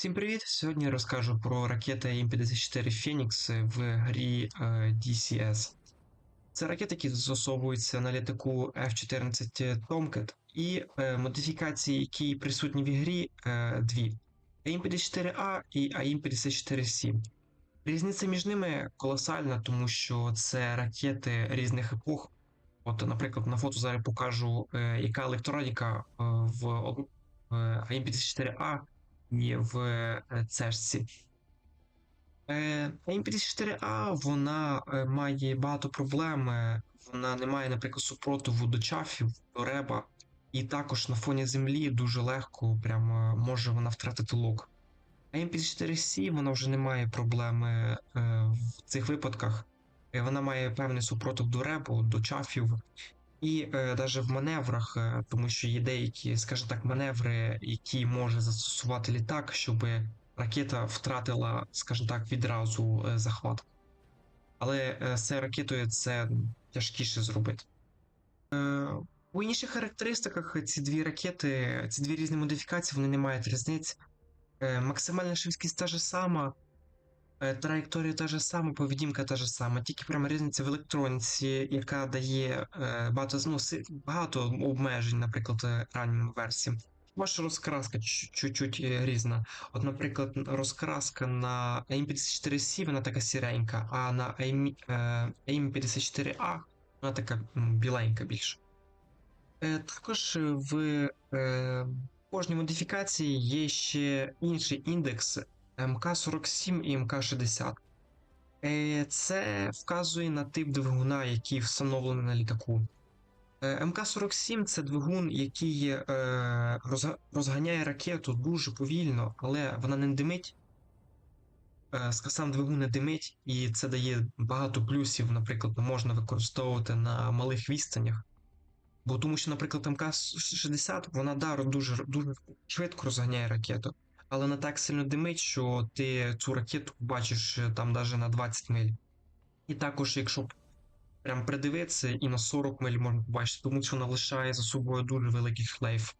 Всім привіт! Сьогодні я розкажу про ракети М54 Phoenix в грі е, DCS. Це ракети, які застосовуються на літаку F-14 Tomcat, і модифікації, які присутні в ігрі, дві: АІМ-54А і АІМ-54С. Різниця між ними колосальна, тому що це ракети різних епох. От, наприклад, на фото зараз покажу, яка електроніка в од- в АІМ-54А і в е, цешці. Е, М54А вона е, має багато проблем. е, Вона не має, наприклад, супротиву до чафів, до реба, і також на фоні землі дуже легко прямо може вона втратити лук. А М54С вона вже не має проблеми е, в цих випадках. Е, Вона має певний супротив до ребу, до чафів, і е, навіть в маневрах, е, тому що є деякі, скажімо так, маневри, які може застосувати літак, щоб ракета втратила, скажімо так, відразу е, захват. Але е, цією ракетою це тяжкіше зробити. Е, у інших характеристиках ці дві ракети, ці дві різні модифікації, вони не мають різниць. Е, максимальна швидкість та ж сама, Е, Траєкторія та ж сама, поведінка та ж сама, тільки прямо різниця в електроніці, яка дає е, багато, ну, багато обмежень, наприклад, е, раннім версіям. Ваша розкраска чу- чуть-чуть е, різна. От, наприклад, розкраска на AIM-54C вона така сіренька, а на AIM, е, AIM-54A вона така біленька більше. Е, Також е, в е, кожній модифікації є ще інший індекс МК-47 і МК-60. Е, Це вказує на тип двигуна, який встановлений на літаку. Е, МК-47 це двигун, який е, розганяє ракету дуже повільно, але вона не димить. Сам двигун не димить, і це дає багато плюсів, наприклад, можна використовувати на малих відстанях. Бо тому що, наприклад, МК-60, вона да, дуже, дуже швидко розганяє ракету, але не так сильно димить, що ти цю ракету бачиш е, там навіть на 20 миль. І також, якщо прям придивитися, і на 40 миль можна побачити, тому що вона лишає за собою дуже великий шлейф.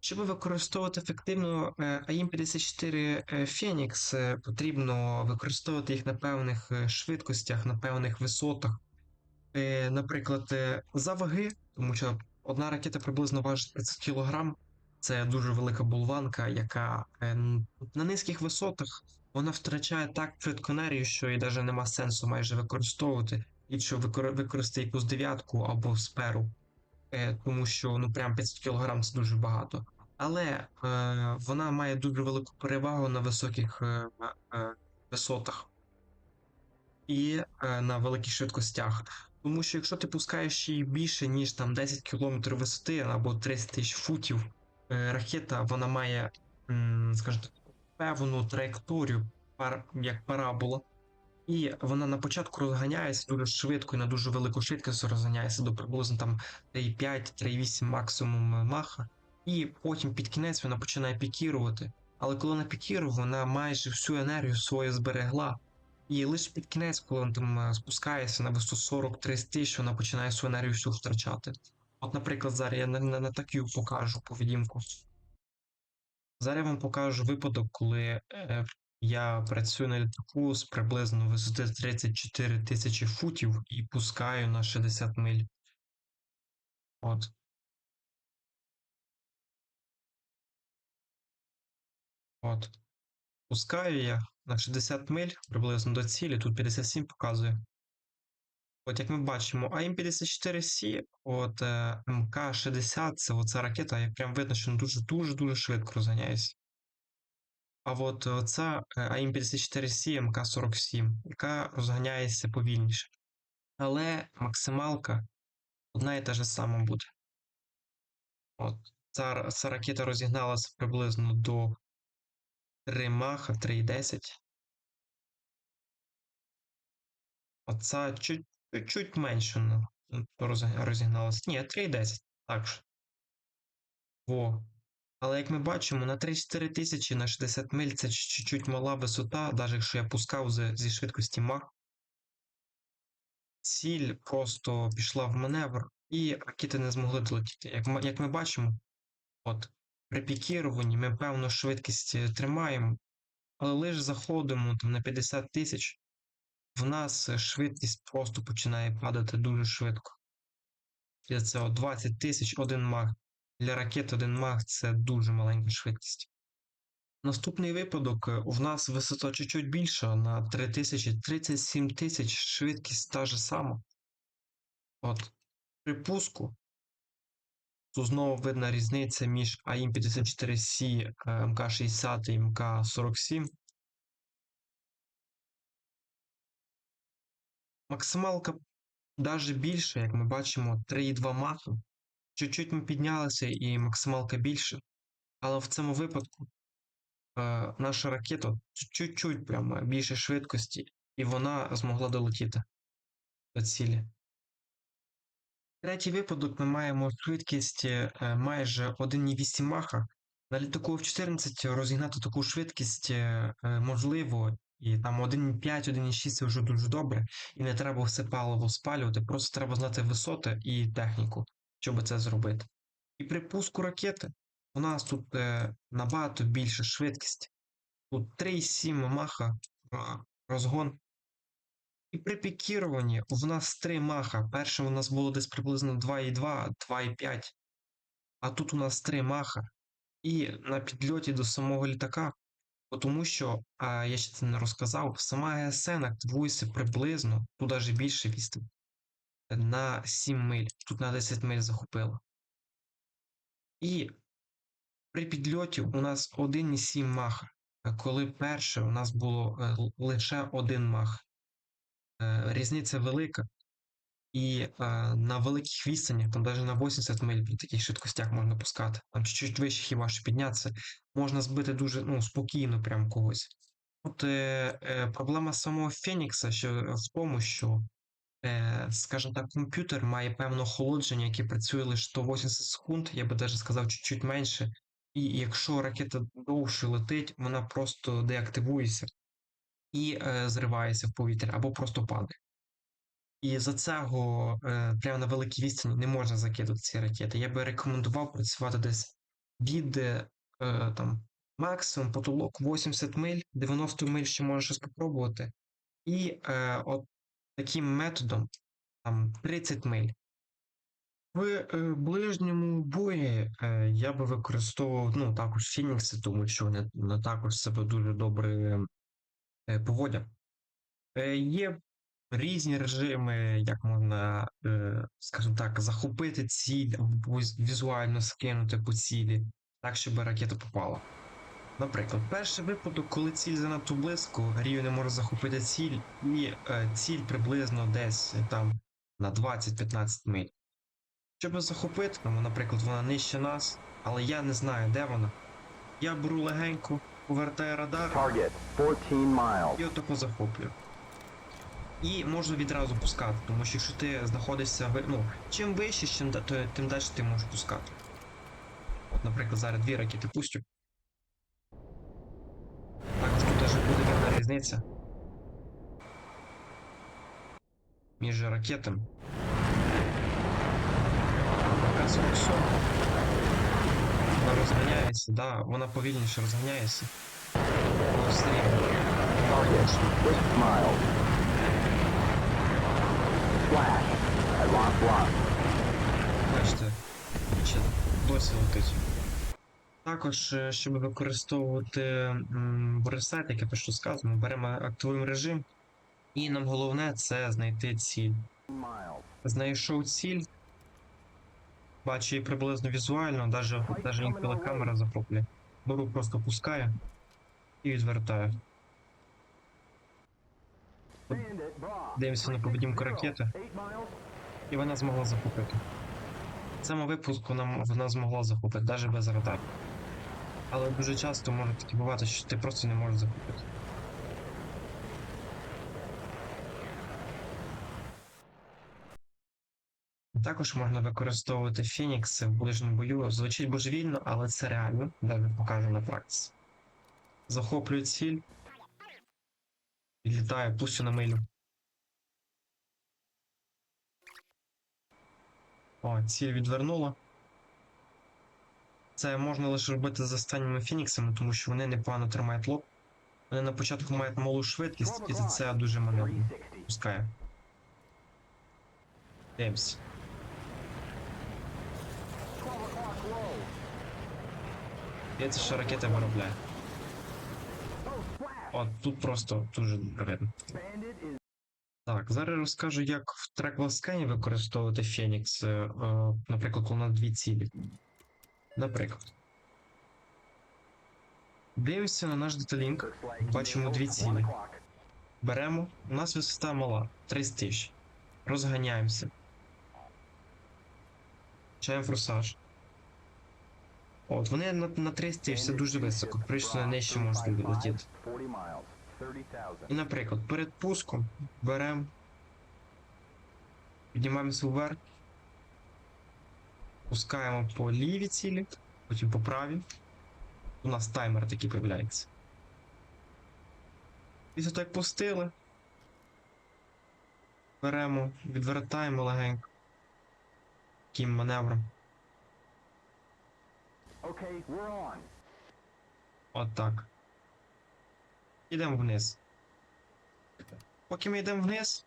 Щоб використовувати ефективно е, AIM-54 е, Phoenix, е, потрібно використовувати їх на певних швидкостях, на певних висотах. Наприклад, за ваги, тому що одна ракета приблизно важить 30 кг. Це дуже велика болванка, яка е, на низьких висотах вона втрачає так швидко енергію, що і навіть нема сенсу майже використовувати, якщо викор- використати якусь дев'ятку або сперу, е, тому що ну прям 500 кг це дуже багато. Але е, вона має дуже велику перевагу на високих е, е, висотах і е, на великих швидкостях. Тому що якщо ти пускаєш її більше, ніж там 10 км висоти або 30 тисяч футів, ракета вона має, скажімо так, певну траєкторію, як парабола, і вона на початку розганяється дуже швидко і на дуже велику швидкість розганяється до приблизно там 3,5-3,8 максимум маха. І потім під кінець вона починає пікірувати. Але коли вона пікірує, вона майже всю енергію свою зберегла. І лише під кінець, коли він там е, спускається на висоту 40-30 тисяч, вона починає свою енергію всю втрачати. От, наприклад, зараз я на, на, на таку покажу поведінку. Зараз я вам покажу випадок, коли е, я працюю на літаку з приблизно висоти 34 тисячі футів і пускаю на 60 миль. От. От. Пускаю я на 60 миль приблизно до цілі, тут 57 показує. От як ми бачимо, АМ-54С, от е, МК-60, це оця ракета, і прям видно, що дуже-дуже-дуже швидко розганяється. А от оця е, АМ-54С МК-47, яка розганяється повільніше. Але максималка одна і та ж сама буде. От ця, ця ракета розігналася приблизно до 3 маха, 3,10. Оця чуть, чуть менше ну, розігналася. Ні, 3,10. Так ж. Во. Але як ми бачимо, на 3-4 тисячі на 60 миль це чуть-чуть мала висота, навіть якщо я пускав зі, зі швидкості мах. Ціль просто пішла в маневр, і ракети не змогли долетіти. Як, ми- як ми бачимо, от При пікіруванні ми певну швидкість е, тримаємо, але лише заходимо там, на 50 тисяч, в нас е, швидкість просто починає падати дуже швидко. Це от 20 тисяч один мах. Для ракет один мах це дуже маленька швидкість. Наступний випадок е, у нас висота чуть-чуть більша на 3000, 37 тисяч, швидкість та ж сама. От при пуску тут знову видна різниця між АІМ-54С е, МК-60 і МК-47. Максималка навіть більше, як ми бачимо, 3,2 маха. Чуть-чуть ми піднялися і максималка більше. Але в цьому випадку е, наша ракета чуть-чуть прямо більше швидкості, і вона змогла долетіти до цілі. Третій випадок ми маємо швидкість е, майже 1,8 маха. На літаку F-14 розігнати таку швидкість е, е, можливо, і там 1,5, 1,6 це вже дуже добре, і не треба все паливо спалювати, просто треба знати висоти і техніку, щоб це зробити. І при пуску ракети у нас тут е, набагато більша швидкість. Тут 3,7 маха розгон. І при пікіруванні у нас 3 маха. Перше у нас було десь приблизно 2,2, 2,5. А тут у нас 3 маха. І на підльоті до самого літака, тому що, а, я ще це не розказав, сама ГСН активується приблизно, тут навіть більше відстань, на 7 миль. Тут на 10 миль захопила. І при підльоті у нас 1,7 маха, а коли перше у нас було е, лише один мах. Е, Різниця велика. І е, на великих відстанях, там навіть на 80 миль при таких швидкостях можна пускати. Там чуть-чуть вище хіба що піднятися, можна збити дуже ну, спокійно прям когось. От е, е, проблема самого Фенікса що в тому, що, е, скажімо так, комп'ютер має певне охолодження, яке працює лише 180 секунд, я би навіть сказав чуть-чуть менше. І якщо ракета довше летить, вона просто деактивується і е, зривається в повітря або просто падає. І за цього е, прямо на великій відстані не можна закидати ці ракети. Я би рекомендував працювати десь від е, там, максимум потолок 80 миль, 90 миль ще можна щось спробувати. І е, от таким методом там 30 миль. В е, ближньому бої е, я би використовував ну, також Фінікси, тому що вони також себе дуже добре е, поводять. Е, є різні режими, як можна, е, скажімо так, захопити ціль або візуально скинути по цілі, так, щоб ракета попала. Наприклад, перший випадок, коли ціль занадто близько, Рію не може захопити ціль, і е, ціль приблизно десь е, там на 20-15 миль. Щоб захопити, тому, наприклад, вона нижче нас, але я не знаю, де вона. Я беру легенько, повертаю радар Target 14 miles. і отако захоплюю. І можна відразу пускати, тому що якщо ти знаходишся ви- ну, чим вище, чим, то, тим далі ти можеш пускати. От, наприклад, зараз дві ракети пустю. Також тут теж буде видна різниця між ракетами. МК-47 вона розганяється, да, вона повільніше розганяється. Але Бачите, ще досі летить. Також, е, щоб використовувати м, як я пишу сказано, беремо активуємо режим, і нам головне це знайти ціль. Знайшов ціль, бачу її приблизно візуально, навіть інколи камера захоплює. Беру, просто пускаю і відвертаю. Дивимося на поведінку ракети, і вона змогла захопити. Цьому випуску нам вона змогла захопити, навіть без радару. Але дуже часто може таке бувати, що ти просто не можеш захопити. Також можна використовувати Фенікс в ближньому бою. Звучить божевільно, але це реально, навіть покажу на практиці. Захоплюю ціль. Відлітаю, пустю на милю. О, ціль відвернула. Це можна лише робити з останніми фініксами, тому що вони непогано тримають лоб. Вони на початку мають малу швидкість, і за це дуже 360. пускає. Дивимось. 12 o'clock low. Здається, що ракета виробляє. От тут просто дуже видно. Так, зараз розкажу, як в трек скані використовувати Фенікс, е, е, наприклад, коли на дві цілі. Наприклад. Дивимося на наш деталінк. Бачимо дві цілі. Беремо. У нас висота мала 30 тисяч. Розганяємося. Чаємо форсаж. От, вони на, на 30 тисяч це дуже високо. Прийшли на нижче можна летіти. 40 miles. 30,000. І, наприклад, перед пуском беремо, піднімаємося вверх, пускаємо по лівій цілі, потім по правій. У нас таймер такий появляється. Після як пустили, беремо, відвертаємо легенько. Таким маневром. Okay, we're on. От так. Ідемо вниз. Поки ми йдемо вниз,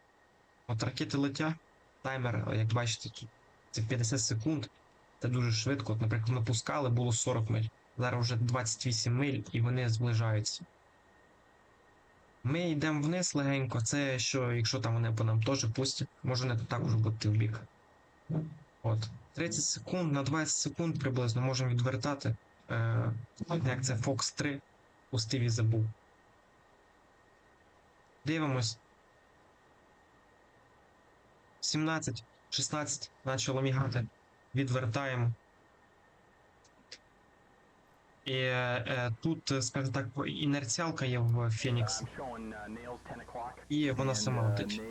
от ракети летять. Таймер, як бачите, це 50 секунд. Це дуже швидко. От, наприклад, ми пускали, було 40 миль. Зараз вже 28 миль і вони зближаються. Ми йдемо вниз легенько. Це що, якщо там вони по нам теж пустять, може не також бути в бік. От. 30 секунд на 20 секунд приблизно можемо відвертати. Е, як це Fox 3 пустив і забув. Дивимось. 17, 16 почало мігати. Відвертаємо. І е, е, тут, е, скажімо так, інерціалка є в Фенікс, uh, nails 10 o'clock. і вона сама uh, летить.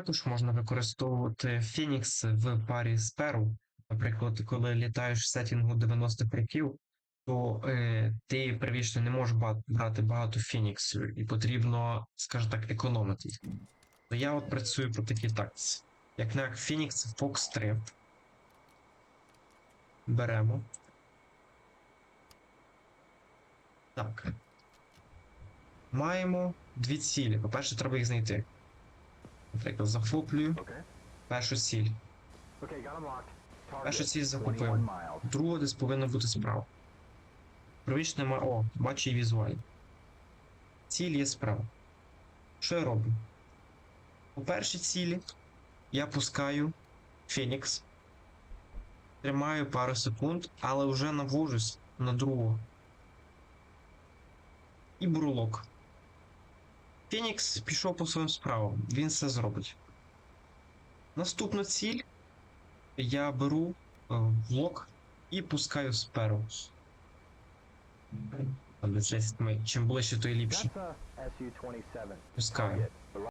Також можна використовувати Фенікс в парі з Перу. Наприклад, коли літаєш в сеттінгу 90 криків, то е, ти первічно не можеш брати багато Феніксів, і потрібно, скажімо так, економити. Я от працюю по такій тактиці. Як на Фенікс Fox 3. Беремо. Так. Маємо дві цілі. По-перше, треба їх знайти. Наприклад, захоплюю першу ціль. Першу ціль 21 захопив. Друга десь повинна бути справа. Правіч нема. О, бачу її візуально. Ціль є справа. Що я роблю? У першій цілі я пускаю Фенікс. Тримаю пару секунд, але вже навожусь на другу. І бурлок. Фенікс пішов по своїм справам, він все зробить. Наступну ціль я беру е, в і пускаю сперу. Десь 10. Чим ближче, то і ліпше. That's a SU-27. Пускаю.